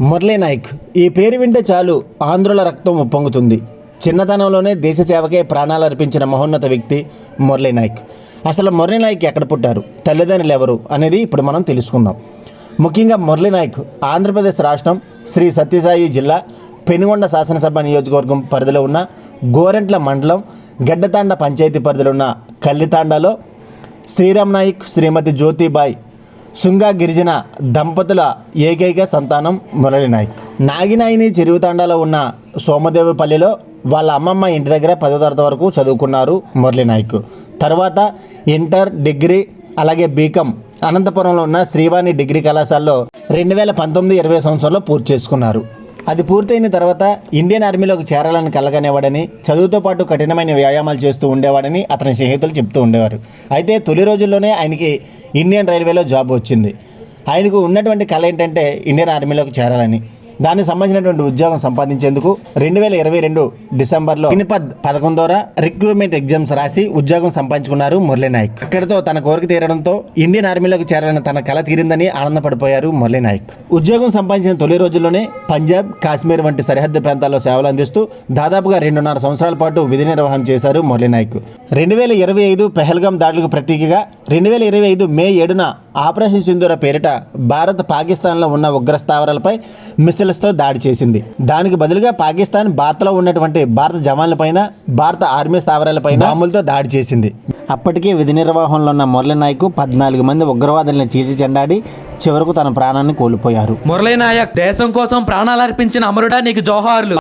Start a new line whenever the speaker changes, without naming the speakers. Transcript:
మురళీ నాయక్ ఈ పేరు వింటే చాలు ఆంధ్రుల రక్తం ఉప్పొంగుతుంది. చిన్నతనంలోనే దేశ సేవకే ప్రాణాలు అర్పించిన మహోన్నత వ్యక్తి మురళీ నాయక్. అసలు మురళీ నాయక్ ఎక్కడ పుట్టారు? తల్లిదండ్రులు ఎవరు? అనేది ఇప్పుడు మనం తెలుసుకుందాం. ముఖ్యంగా మురళీ నాయక్ ఆంధ్రప్రదేశ్ రాష్ట్రం శ్రీ సత్యసాయి జిల్లా పెనుగొండ శాసనసభ నియోజకవర్గం పరిధిలో ఉన్న గోరెంట్ల మండలం గడ్డతాండ పంచాయతీ పరిధిలో ఉన్న కల్లితాండలో శ్రీరామ్ నాయక్ శ్రీమతి జ్యోతిబాయ్ శృంగా గిరిజన దంపతుల ఏకైక సంతానం మురళి నాయక్. నాగినాయిని చెరువుతాండాలో ఉన్న సోమదేవిపల్లిలో వాళ్ళ అమ్మమ్మ ఇంటి దగ్గర పదో తరగతి వరకు చదువుకున్నారు మురళి నాయక్. తర్వాత ఇంటర్ డిగ్రీ అలాగే బీకామ్ అనంతపురంలో ఉన్న శ్రీవాణి డిగ్రీ కళాశాలలో రెండు వేల పంతొమ్మిది ఇరవై సంవత్సరంలో పూర్తి చేసుకున్నారు. అది పూర్తయిన తర్వాత ఇండియన్ ఆర్మీలోకి చేరాలని కలగనేవాడని చదువుతో పాటు కఠినమైన వ్యాయామాలు చేస్తూ ఉండేవాడని అతని స్నేహితులు చెప్తూ ఉండేవారు. అయితే తొలి రోజుల్లోనే ఆయనకి ఇండియన్ రైల్వేలో జాబ్ వచ్చింది. ఆయనకు ఉన్నటువంటి కళ ఏంటంటే ఇండియన్ ఆర్మీలోకి చేరాలని. దానికి సంబంధించినటువంటి ఉద్యోగం సంపాదించేందుకు రెండు వేల ఇరవై రెండు డిసెంబర్లో ఇనిపద్ పథకం ద్వారా రిక్రూట్మెంట్ ఎగ్జామ్స్ రాసి ఉద్యోగం సంపాదించుకున్నారు మురళీ నాయక్ అక్కడితో తన కోరిక తీరడంతో ఇండియన్ ఆర్మీలోకి చేరాలని తన కళ తీరిందని ఆనందపడిపోయారు మురళీ నాయక్ ఉద్యోగం సంపాదించిన తొలి రోజుల్లోనే పంజాబ్ కాశ్మీర్ వంటి సరిహద్దు ప్రాంతాల్లో సేవలు అందిస్తూ దాదాపుగా రెండున్నర సంవత్సరాల పాటు విధి నిర్వహణ చేశారు మురళీ నాయక్ రెండు వేల ఇరవై ఐదు పెహల్గాం దాడులకు ప్రతీకగా రెండు వేల ఇరవై ఐదు మే ఏడున ఆపరేషన్ సింధూర పేరిట భారత్ పాకిస్తాన్లో ఉన్న ఉగ్ర స్థావరాలపై మిస్సిల్స్తో దాడి చేసింది. దానికి బదులుగా పాకిస్తాన్ భారత్లో ఉన్నటువంటి భారత జవాన్లపైన భారత ఆర్మీ స్థావరాలపైన బాంబులతో దాడి చేసింది. అప్పటికే విధి నిర్వహణలో ఉన్న మురళీ నాయక్ పద్నాలుగు మంది ఉగ్రవాదుల్ని చీల్చి చెండాడి చివరకు తన ప్రాణాన్ని కోల్పోయారు.
మురళీ నాయక్ దేశం కోసం ప్రాణాలర్పించిన అమరుడా నీకు జోహార్లు.